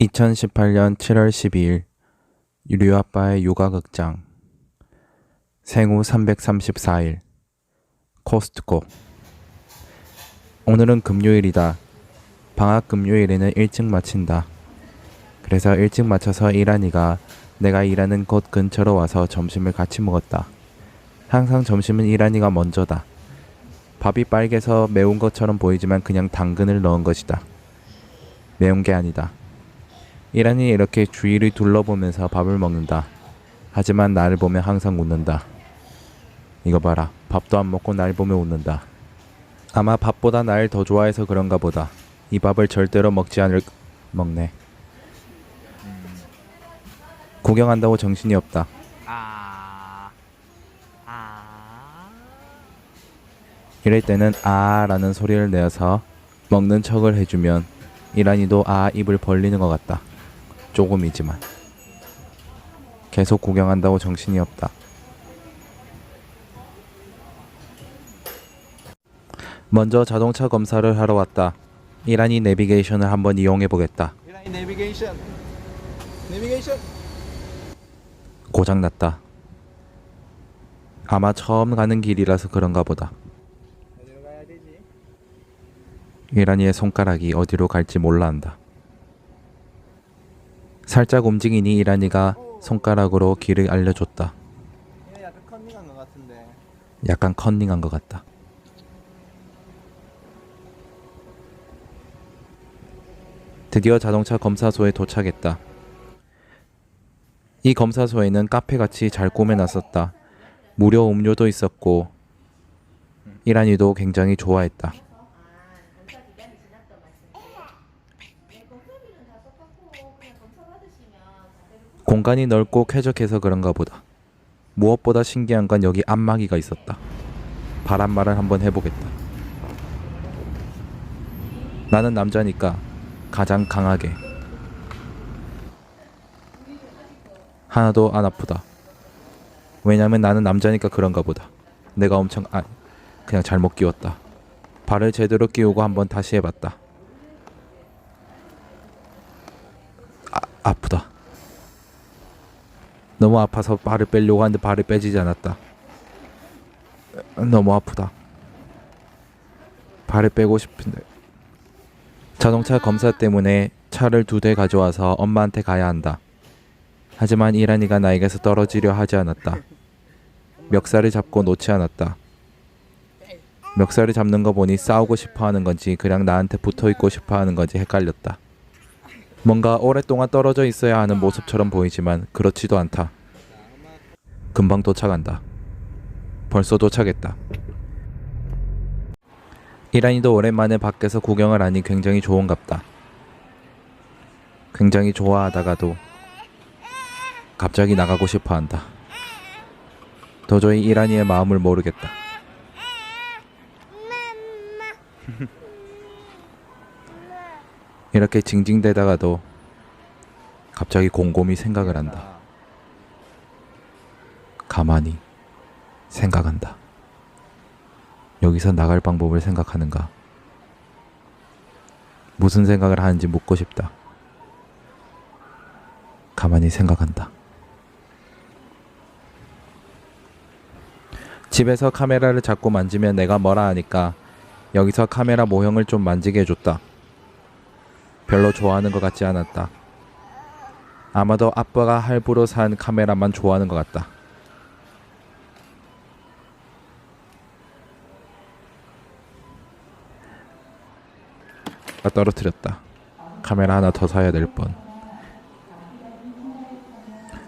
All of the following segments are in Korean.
2018년 7월 12일 유리아빠의 요가극장 생후 334일 코스트코 오늘은 금요일이다. 방학 금요일에는 일찍 마친다. 그래서 일찍 마쳐서 이란이가 내가 일하는 곳 근처로 와서 점심을 같이 먹었다. 항상 점심은 이란이가 먼저다. 밥이 빨개서 매운 것처럼 보이지만 그냥 당근을 넣은 것이다. 매운 게 아니다. 이란이 이렇게 주위를 둘러보면서 밥을 먹는다. 하지만 나를 보면 항상 웃는다. 이거 봐라. 밥도 안 먹고 날 보며 웃는다. 아마 밥보다 날 더 좋아해서 그런가 보다. 이 밥을 절대로 먹지 않을 먹네. 구경한다고 정신이 없다. 아. 아. 이럴 때는 아라는 소리를 내어서 먹는 척을 해주면 이란이도 아 입을 벌리는 것 같다. 조금이지만. 계속 구경한다고 정신이 없다. 먼저 자동차 검사를 하러 왔다. 이란이 내비게이션을 한번 이용해 보겠다. 내비게이션. 내비게이션. 고장 났다. 아마 처음 가는 길이라서 그런가 보다. 이란이의 손가락이 어디로 갈지 몰라 한다. 살짝 움직이니 이란이가 손가락으로 길을 알려줬다. 얘 약간 컨닝한 것 같은데. 약간 컨닝한 것 같다. 드디어 자동차 검사소에 도착했다. 이 검사소에는 카페같이 잘 꾸며놨었다. 무료 음료도 있었고 이란이도 굉장히 좋아했다. 공간이 넓고 쾌적해서 그런가 보다. 무엇보다 신기한 건 여기 안마기가 있었다. 바람말을 한번 해보겠다. 나는 남자니까 가장 강하게. 하나도 안 아프다. 왜냐면 나는 남자니까 그런가 보다. 내가 엄청 아 그냥 잘못 끼웠다. 발을 제대로 끼우고 한번 다시 해봤다. 아, 아프다. 너무 아파서 발을 빼려고 하는데 발을 빼지지 않았다. 너무 아프다. 발을 빼고 싶은데. 자동차 검사 때문에 차를 두 대 가져와서 엄마한테 가야 한다. 하지만 이란이가 나에게서 떨어지려 하지 않았다. 멱살을 잡고 놓지 않았다. 멱살을 잡는 거 보니 싸우고 싶어 하는 건지 그냥 나한테 붙어 있고 싶어 하는 건지 헷갈렸다. 뭔가 오랫동안 떨어져 있어야 하는 모습처럼 보이지만 그렇지도 않다. 금방 도착한다. 벌써 도착했다. 이란이도 오랜만에 밖에서 구경을 하니 굉장히 좋은갑다. 굉장히 좋아하다가도 갑자기 나가고 싶어 한다. 도저히 이란이의 마음을 모르겠다. 이렇게 징징대다가도 갑자기 곰곰이 생각을 한다. 가만히 생각한다. 여기서 나갈 방법을 생각하는가? 무슨 생각을 하는지 묻고 싶다. 가만히 생각한다. 집에서 카메라를 잡고 만지면 내가 뭐라 하니까 여기서 카메라 모형을 좀 만지게 해줬다. 별로 좋아하는 것 같지 않았다. 아마도 아빠가 할부로 산 카메라만 좋아하는 것 같다. 아, 떨어뜨렸다. 카메라 하나 더 사야 될 뻔.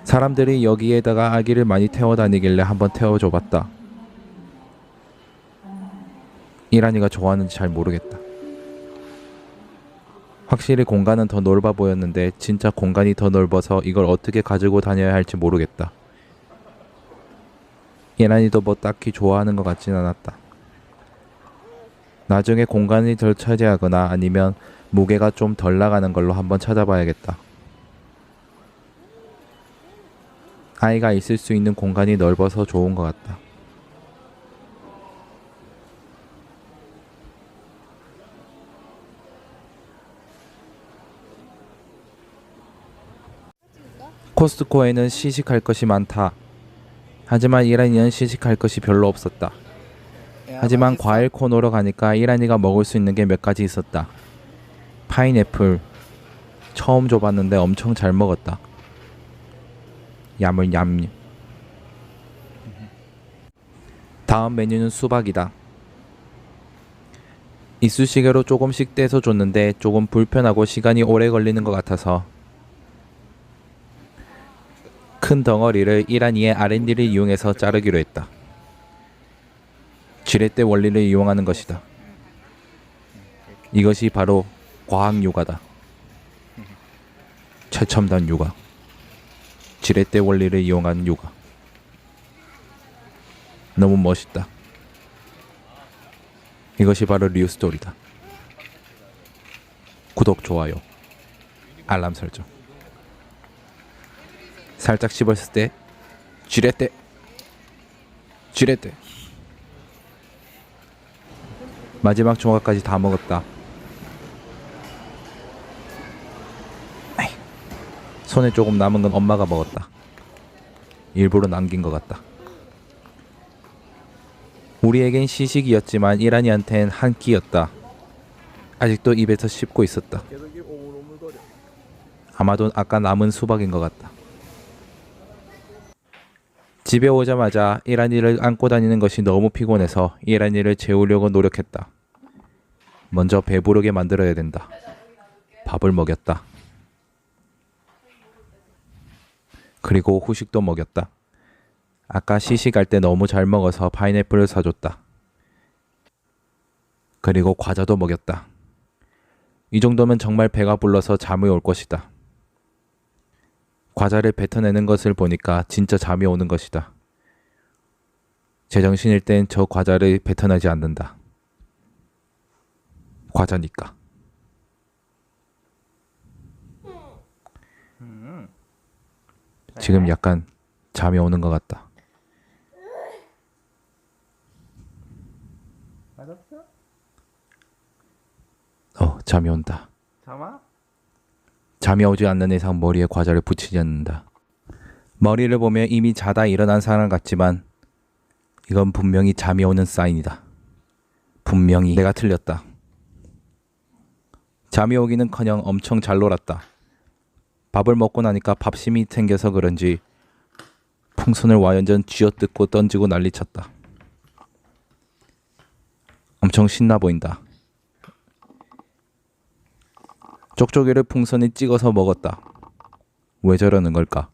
사람들이 여기에다가 아기를 많이 태워 다니길래 한번 태워줘 봤다. 이란이가 좋아하는지 잘 모르겠다. 확실히 공간은 더 넓어 보였는데 진짜 공간이 더 넓어서 이걸 어떻게 가지고 다녀야 할지 모르겠다. 이란이도 뭐 딱히 좋아하는 것 같진 않았다. 나중에 공간이 덜 차지하거나 아니면 무게가 좀 덜 나가는 걸로 한번 찾아봐야겠다. 아이가 있을 수 있는 공간이 넓어서 좋은 것 같다. 코스트코에는 시식할 것이 많다. 하지만 이란이는 시식할 것이 별로 없었다. 하지만 과일 코너로 가니까 이란이가 먹을 수 있는 게 몇 가지 있었다. 파인애플 처음 줘봤는데 엄청 잘 먹었다. 야물 얌. 다음 메뉴는 수박이다. 이쑤시개로 조금씩 떼서 줬는데 조금 불편하고 시간이 오래 걸리는 것 같아서 큰 덩어리를 이란이의 R&D를 이용해서 자르기로 했다. 지렛대 원리를 이용하는 것이다. 이것이 바로 과학 요가다. 최첨단 요가. 지렛대 원리를 이용한 요가. 너무 멋있다. 이것이 바로 리우 스토리다. 구독, 좋아요, 알람 설정. 살짝 씹었을 때 쥐렛대 쥐렛대 마지막 조각까지 다 먹었다. 손에 조금 남은 건 엄마가 먹었다. 일부러 남긴 것 같다. 우리에겐 시식이었지만 이란이한텐 한 끼였다. 아직도 입에서 씹고 있었다. 아마도 아까 남은 수박인 것 같다. 집에 오자마자 이란이를 안고 다니는 것이 너무 피곤해서 이란이를 재우려고 노력했다. 먼저 배부르게 만들어야 된다. 밥을 먹였다. 그리고 후식도 먹였다. 아까 시식할 때 너무 잘 먹어서 파인애플을 사줬다. 그리고 과자도 먹였다. 이 정도면 정말 배가 불러서 잠이 올 것이다. 과자를 뱉어내는 것을 보니까 진짜 잠이 오는 것이다. 제정신일 땐 저 과자를 뱉어내지 않는다. 과자니까. 지금 약간 잠이 오는 것 같다. 맞았어? 어, 잠이 온다. 잠아? 잠이 오지 않는 이상 머리에 과자를 붙이지 않는다. 머리를 보면 이미 자다 일어난 사람 같지만 이건 분명히 잠이 오는 사인이다. 분명히 내가 틀렸다. 잠이 오기는커녕 엄청 잘 놀았다. 밥을 먹고 나니까 밥심이 생겨서 그런지 풍선을 완전 쥐어뜯고 던지고 난리쳤다. 엄청 신나 보인다. 쪽쪽이를 풍선에 찍어서 먹었다. 왜 저러는 걸까?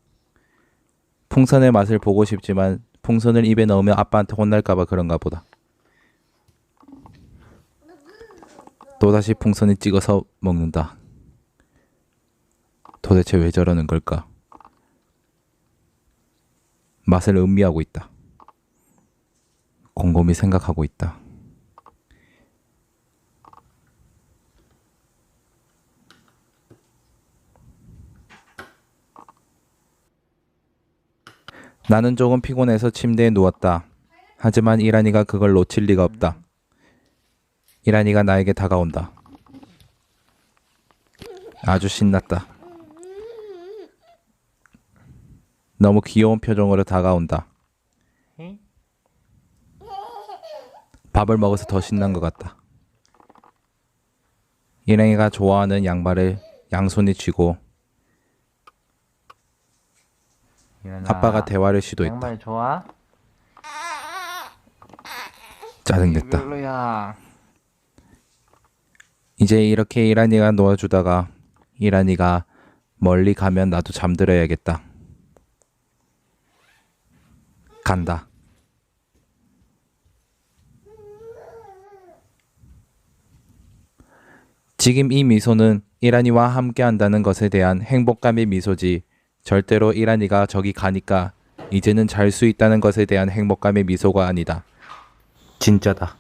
풍선의 맛을 보고 싶지만 풍선을 입에 넣으면 아빠한테 혼날까봐 그런가 보다. 또다시 풍선에 찍어서 먹는다. 도대체 왜 저러는 걸까? 맛을 음미하고 있다. 곰곰이 생각하고 있다. 나는 조금 피곤해서 침대에 누웠다. 하지만 이란이가 그걸 놓칠 리가 없다. 이란이가 나에게 다가온다. 아주 신났다. 너무 귀여운 표정으로 다가온다. 응? 밥을 먹어서 더 신난 것 같다. 이랑이가 좋아하는 양말을 양손에 쥐고 아빠가 대화를 시도했다. 좋아? 짜증냈다. 별로야. 이제 이렇게 이란이가 놓아주다가 이란이가 멀리 가면 나도 잠들어야겠다. 간다. 지금 이 미소는 이란이와 함께 한다는 것에 대한 행복감의 미소지 절대로 이란이가 저기 가니까 이제는 잘 수 있다는 것에 대한 행복감의 미소가 아니다. 진짜다.